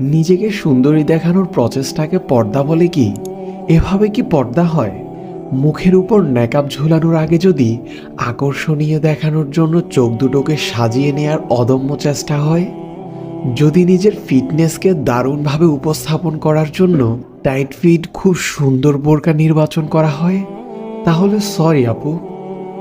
নিজেকে সুন্দরী দেখানোর প্রচেষ্টাকে পর্দা বলে কি? এভাবে কি পর্দা হয়? মুখের উপর নেকাব ঝুলানোর আগে যদি আকর্ষণীয় দেখানোর জন্য চোখ দুটোকে সাজিয়ে নেয়ার অদম্য চেষ্টা হয়? যদি নিজের ফিটনেসকে দারুণভাবে উপস্থাপন করার জন্য টাইট ফিট, খুব সুন্দর বোরকা নির্বাচন করা হয়? তাহলে সরি আপু,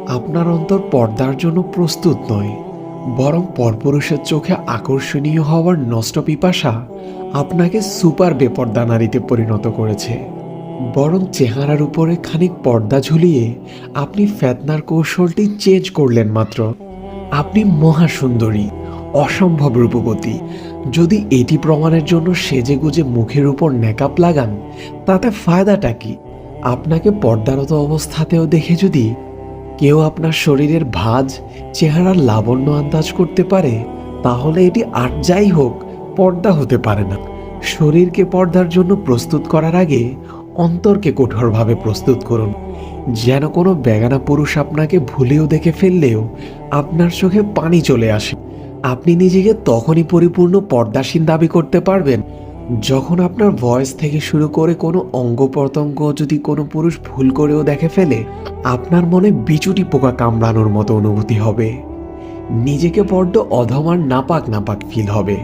আপনার অন্তর পর্দার জন্য প্রস্তুত নয়। বরং পরপুরুষের চোখে আকর্ষণীয় হওয়ার নষ্ট পিপাসা আপনাকে সুপার বেপর্দা নারীতে পরিণত করেছে। বরং চেহারার উপরে খানিক পর্দা ঝুলিয়ে আপনি ফেতনার কৌশলটি চেঞ্জ করলেন মাত্র। আপনি মহাসুন্দরী, অসম্ভব রূপবতী। যদি এটি প্রমাণের জন্য সেজে গুজে মুখের উপর নেকাপ লাগান, তাতে ফায়দাটা কি? আপনাকে পর্দারত অবস্থাতেও দেখে যদি কেউ আপনার শরীরের ভাঁজ, চেহারার লাবণ্য আন্দাজ করতে পারে, তাহলে এটি আর যাই হোক, পর্দা হতে পারে না। শরীরকে পর্দার জন্য প্রস্তুত করার আগে অন্তরকে কঠোরভাবে প্রস্তুত করুন। যেন কোনো বেগানা পুরুষ আপনাকে ভুলেও দেখে ফেললেও আপনার চোখে পানি চলে আসে। আপনি নিজেকে তখনই পরিপূর্ণ পর্দাসীন দাবি করতে পারবেন যখন আপনার ভয়েস থেকে শুরু করে কোনো অঙ্গ প্রত্যঙ্গ যদি কোনো পুরুষ ভুল করেও দেখে ফেলে, আপনার মনে বিচুটি পোকা কামড়ানোর মতো অনুভূতি হবে। নিজেকে বড্ড অধমার নাপাক নাপাক ফিল হবে।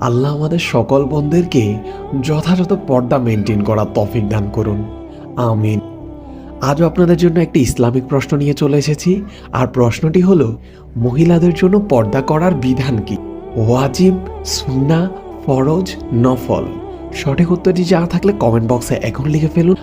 আল্লাহ আমাদের সকল বন্ধুদেরকে যথাযথ পর্দা মেনটেন করার তফিক দান করুন। আমিন। আজও আপনাদের জন্য একটি ইসলামিক প্রশ্ন নিয়ে চলে এসেছি। আর প্রশ্নটি হলো, মহিলাদের জন্য পর্দা করার বিধান কি? ওয়াজিব, সুন্না ফরজ নফল। সঠিক উত্তরটি যা থাকলে কমেন্ট বক্সে এখন লিখে ফেলুন।